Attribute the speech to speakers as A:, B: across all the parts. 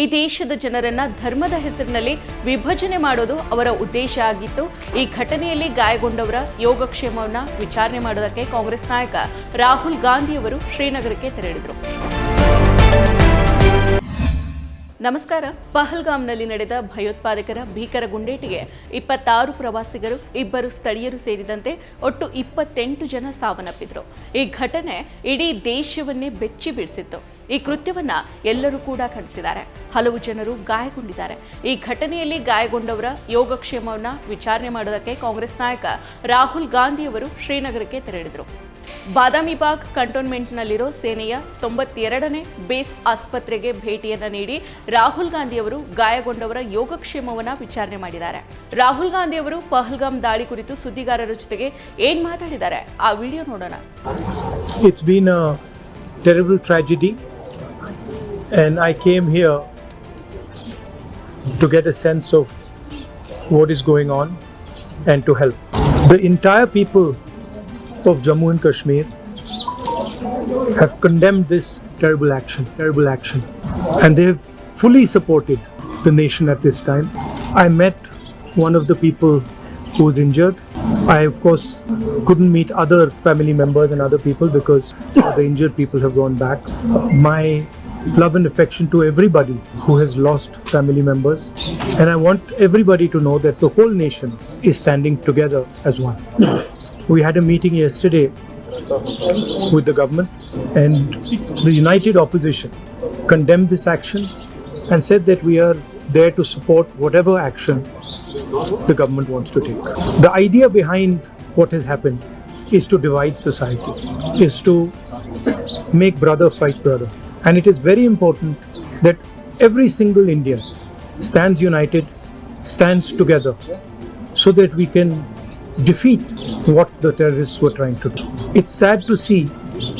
A: ಈ ದೇಶದ ಜನರನ್ನ ಧರ್ಮದ ಹೆಸರಿನಲ್ಲಿ ವಿಭಜನೆ ಮಾಡೋದು ಅವರ ಉದ್ದೇಶ ಆಗಿತ್ತು. ಈ ಘಟನೆಯಲ್ಲಿ ಗಾಯಗೊಂಡವರ ಯೋಗಕ್ಷೇಮವನ್ನ ವಿಚಾರಣೆ ಮಾಡೋದಕ್ಕೆ ಕಾಂಗ್ರೆಸ್ ನಾಯಕ ರಾಹುಲ್ ಗಾಂಧಿ ಅವರು ಶ್ರೀನಗರಕ್ಕೆ ತೆರಳಿದರು. ನಮಸ್ಕಾರ. ಪಹಲ್ಗಾಮ್ನಲ್ಲಿ ನಡೆದ ಭಯೋತ್ಪಾದಕರ ಭೀಕರ ಗುಂಡೇಟಿಗೆ ಇಪ್ಪತ್ತಾರು ಪ್ರವಾಸಿಗರು, ಇಬ್ಬರು ಸ್ಥಳೀಯರು ಸೇರಿದಂತೆ ಒಟ್ಟು ಇಪ್ಪತ್ತೆಂಟು ಜನ ಸಾವನ್ನಪ್ಪಿದ್ರು. ಈ ಘಟನೆ ಇಡೀ ದೇಶವನ್ನೇ ಬೆಚ್ಚಿ ಬೀಳಿಸಿತ್ತು. ಈ ಕೃತ್ಯವನ್ನ ಎಲ್ಲರೂ ಕೂಡ ಖಂಡಿಸಿದ್ದಾರೆ. ಹಲವು ಜನರು ಗಾಯಗೊಂಡಿದ್ದಾರೆ. ಈ ಘಟನೆಯಲ್ಲಿ ಗಾಯಗೊಂಡವರ ಯೋಗಕ್ಷೇಮವನ್ನ ವಿಚಾರಣೆ ಮಾಡೋದಕ್ಕೆ ಕಾಂಗ್ರೆಸ್ ನಾಯಕ ರಾಹುಲ್ ಗಾಂಧಿ ಅವರು ಶ್ರೀನಗರಕ್ಕೆ ತೆರಳಿದರು. ಬಾದಾಮಿಬಾಗ್ ಕಂಟೋನ್ಮೆಂಟ್ನಲ್ಲಿರೋ ಸೇನೆಯ ತೊಂಬತ್ತೆರಡನೇ ಬೇಸ್ ಆಸ್ಪತ್ರೆಗೆ ಭೇಟಿಯನ್ನು ನೀಡಿ ರಾಹುಲ್ ಗಾಂಧಿ ಅವರು ಗಾಯಗೊಂಡವರ ಯೋಗಕ್ಷೇಮವನ್ನು ವಿಚಾರಣೆ ಮಾಡಿದ್ದಾರೆ. ರಾಹುಲ್ ಗಾಂಧಿ ಅವರು ಪಹಲ್ಗಾಮ್ ದಾಳಿ ಕುರಿತು ಸುದ್ದಿಗಾರರ ಜೊತೆಗೆ ಏನ್ ಮಾತಾಡಿದ್ದಾರೆ? ಆ ವಿಡಿಯೋ ನೋಡೋಣ.
B: It's been terrible tragedy, and I came here to get a sense of what is going on and to help. The entire people of Jammu and Kashmir have condemned this terrible action, terrible action, and they have fully supported the nation at this time. I met one of the people who was injured. I, of course, couldn't meet other family members and other people because the injured people have gone back. My love and affection to everybody who has lost family members. And I want everybody to know that the whole nation is standing together as one. We had a meeting yesterday with the government, and the united opposition condemned this action and said that we are there to support whatever action the government wants to take. The idea behind what has happened is to divide society, is to make brother fight brother. And it is very important that every single Indian stands united, stands together, so that we can defeat what the terrorists were trying to do. It's sad to see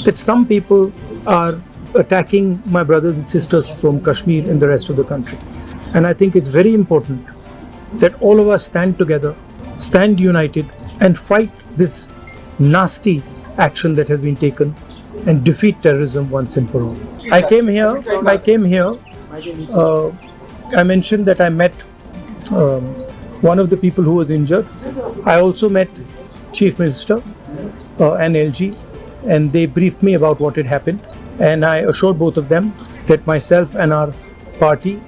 B: that some people are attacking my brothers and sisters from Kashmir and the rest of the country. And I think it's very important that all of us stand together, stand united, and fight this nasty action that has been taken and defeat terrorism once and for all. I came here, I came here, uh, I mentioned that I met um, one of the people who was injured. I also met Chief Minister uh, and LG, and they briefed me about what had happened. And I assured both of them that myself and our party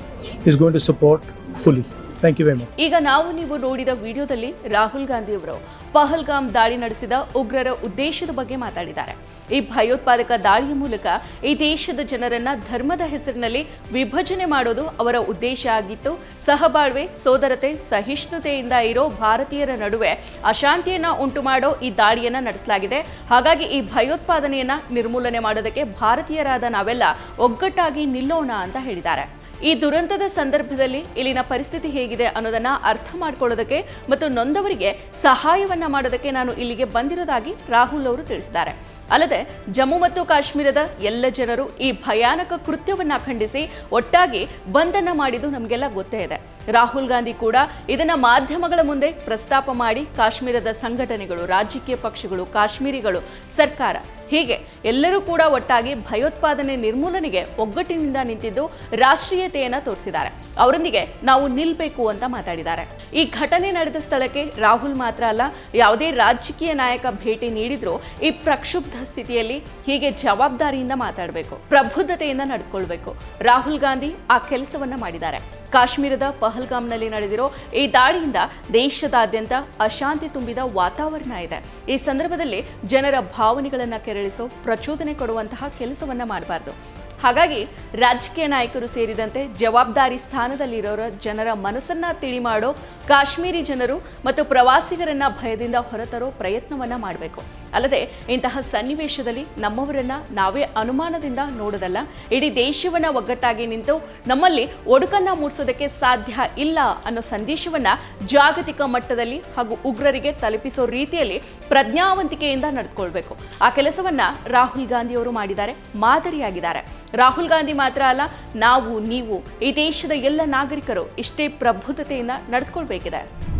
B: is going to support fully. Thank you very much
A: ಈಗ ನಾವು ನೀವು ನೋಡಿದ ವಿಡಿಯೋದಲ್ಲಿ ರಾಹುಲ್ ಗಾಂಧಿ ಅವರು ಪಹಲ್ಗಾಮ್ ದಾಳಿ ನಡೆಸಿದ ಉಗ್ರರ ಉದ್ದೇಶದ ಬಗ್ಗೆ ಮಾತಾಡಿದ್ದಾರೆ. ಈ ಭಯೋತ್ಪಾದಕ ದಾಳಿಯ ಮೂಲಕ ಈ ದೇಶದ ಜನರನ್ನ ಧರ್ಮದ ಹೆಸರಿನಲ್ಲಿ ವಿಭಜನೆ ಮಾಡೋದು ಅವರ ಉದ್ದೇಶ ಆಗಿತ್ತು. ಸಹಬಾಳ್ವೆ, ಸೋದರತೆ, ಸಹಿಷ್ಣುತೆಯಿಂದ ಇರೋ ಭಾರತೀಯರ ನಡುವೆ ಅಶಾಂತಿಯನ್ನ ಉಂಟು ಮಾಡೋ ಈ ದಾಳಿಯನ್ನ ನಡೆಸಲಾಗಿದೆ. ಹಾಗಾಗಿ ಈ ಭಯೋತ್ಪಾದನೆಯನ್ನ ನಿರ್ಮೂಲನೆ ಮಾಡೋದಕ್ಕೆ ಭಾರತೀಯರಾದ ನಾವೆಲ್ಲ ಒಗ್ಗಟ್ಟಾಗಿ ನಿಲ್ಲೋಣ ಅಂತ ಹೇಳಿದ್ದಾರೆ. ಈ ದುರಂತದ ಸಂದರ್ಭದಲ್ಲಿ ಇಲ್ಲಿನ ಪರಿಸ್ಥಿತಿ ಹೇಗಿದೆ ಅನ್ನೋದನ್ನ ಅರ್ಥ ಮಾಡ್ಕೊಳ್ಳೋದಕ್ಕೆ ಮತ್ತು ನೊಂದವರಿಗೆ ಸಹಾಯವನ್ನ ಮಾಡೋದಕ್ಕೆ ನಾನು ಇಲ್ಲಿಗೆ ಬಂದಿರೋದಾಗಿ ರಾಹುಲ್ ಅವರು ತಿಳಿಸಿದ್ದಾರೆ. ಅಲ್ಲದೆ ಜಮ್ಮು ಮತ್ತು ಕಾಶ್ಮೀರದ ಎಲ್ಲ ಜನರು ಈ ಭಯಾನಕ ಕೃತ್ಯವನ್ನ ಖಂಡಿಸಿ ಒಟ್ಟಾಗಿ ಬಂಧನ ಮಾಡಿದ್ದು ನಮಗೆಲ್ಲ ಗೊತ್ತೇ ಇದೆ. ರಾಹುಲ್ ಗಾಂಧಿ ಕೂಡ ಇದನ್ನ ಮಾಧ್ಯಮಗಳ ಮುಂದೆ ಪ್ರಸ್ತಾಪ ಮಾಡಿ ಕಾಶ್ಮೀರದ ಸಂಘಟನೆಗಳು, ರಾಜಕೀಯ ಪಕ್ಷಗಳು, ಕಾಶ್ಮೀರಿಗಳು, ಸರ್ಕಾರ ಹೀಗೆ ಎಲ್ಲರೂ ಕೂಡ ಒಟ್ಟಾಗಿ ಭಯೋತ್ಪಾದನೆ ನಿರ್ಮೂಲನೆಗೆ ಒಗ್ಗಟ್ಟಿನಿಂದ ನಿಂತಿದ್ದು ರಾಷ್ಟ್ರೀಯತೆಯನ್ನು ತೋರಿಸಿದ್ದಾರೆ. ಅವರೊಂದಿಗೆ ನಾವು ನಿಲ್ಲಬೇಕು ಅಂತ ಮಾತಾಡಿದ್ದಾರೆ. ಈ ಘಟನೆ ನಡೆದ ಸ್ಥಳಕ್ಕೆ ರಾಹುಲ್ ಮಾತ್ರ ಅಲ್ಲ, ಯಾವುದೇ ರಾಜಕೀಯ ನಾಯಕ ಭೇಟಿ ನೀಡಿದ್ರು ಈ ಪ್ರಕ್ಷುಬ್ಧ ಸ್ಥಿತಿಯಲ್ಲಿ ಹೀಗೆ ಜವಾಬ್ದಾರಿಯಿಂದ ಮಾತಾಡಬೇಕು, ಪ್ರಬುದ್ಧತೆಯಿಂದ ನಡೆದುಕೊಳ್ಬೇಕು ರಾಹುಲ್ ಗಾಂಧಿ ಆ ಕೆಲಸವನ್ನ ಮಾಡಿದ್ದಾರೆ. ಕಾಶ್ಮೀರದ ಪಹಲ್ಗಾಮ್ನಲ್ಲಿ ನಡೆದಿರೋ ಈ ದಾಳಿಯಿಂದ ದೇಶದಾದ್ಯಂತ ಅಶಾಂತಿ ತುಂಬಿದ ವಾತಾವರಣ ಇದೆ. ಈ ಸಂದರ್ಭದಲ್ಲಿ ಜನರ ಭಾವನೆಗಳನ್ನು ಕೆರಳಿಸೋ ಪ್ರಚೋದನೆ ಕೊಡುವಂತಹ ಕೆಲಸವನ್ನು ಮಾಡಬಾರ್ದು. ಹಾಗಾಗಿ ರಾಜಕೀಯ ನಾಯಕರು ಸೇರಿದಂತೆ ಜವಾಬ್ದಾರಿ ಸ್ಥಾನದಲ್ಲಿರೋರ ಜನರ ಮನಸ್ಸನ್ನ ತಿಳಿ ಮಾಡೋ ಕಾಶ್ಮೀರಿ ಜನರು ಮತ್ತು ಪ್ರವಾಸಿಗರನ್ನ ಭಯದಿಂದ ಹೊರತರೋ ಪ್ರಯತ್ನವನ್ನ ಮಾಡಬೇಕು. ಅಲ್ಲದೆ ಇಂತಹ ಸನ್ನಿವೇಶದಲ್ಲಿ ನಮ್ಮವರನ್ನ ನಾವೇ ಅನುಮಾನದಿಂದ ನೋಡೋದಲ್ಲ. ಇಡೀ ದೇಶವನ್ನ ಒಗ್ಗಟ್ಟಾಗಿ ನಿಂತು ನಮ್ಮಲ್ಲಿ ಒಡುಕನ್ನ ಮೂಡಿಸೋದಕ್ಕೆ ಸಾಧ್ಯ ಇಲ್ಲ ಅನ್ನೋ ಸಂದೇಶವನ್ನ ಜಾಗತಿಕ ಮಟ್ಟದಲ್ಲಿ ಹಾಗೂ ಉಗ್ರರಿಗೆ ತಲುಪಿಸೋ ರೀತಿಯಲ್ಲಿ ಪ್ರಜ್ಞಾವಂತಿಕೆಯಿಂದ ನಡೆದುಕೊಳ್ಬೇಕು ಆ ಕೆಲಸವನ್ನ ರಾಹುಲ್ ಗಾಂಧಿ ಅವರು ಮಾಡಿದ್ದಾರೆ, ಮಾದರಿಯಾಗಿದ್ದಾರೆ. ರಾಹುಲ್ ಗಾಂಧಿ ಮಾತ್ರ ಅಲ್ಲ, ನಾವು, ನೀವು, ಈ ದೇಶದ ಎಲ್ಲ ನಾಗರಿಕರು ಇಷ್ಟೇ ಪ್ರಬುದ್ಧತೆಯಿಂದ ನಡೆದುಕೊಳ್ಬೇಕಿದೆ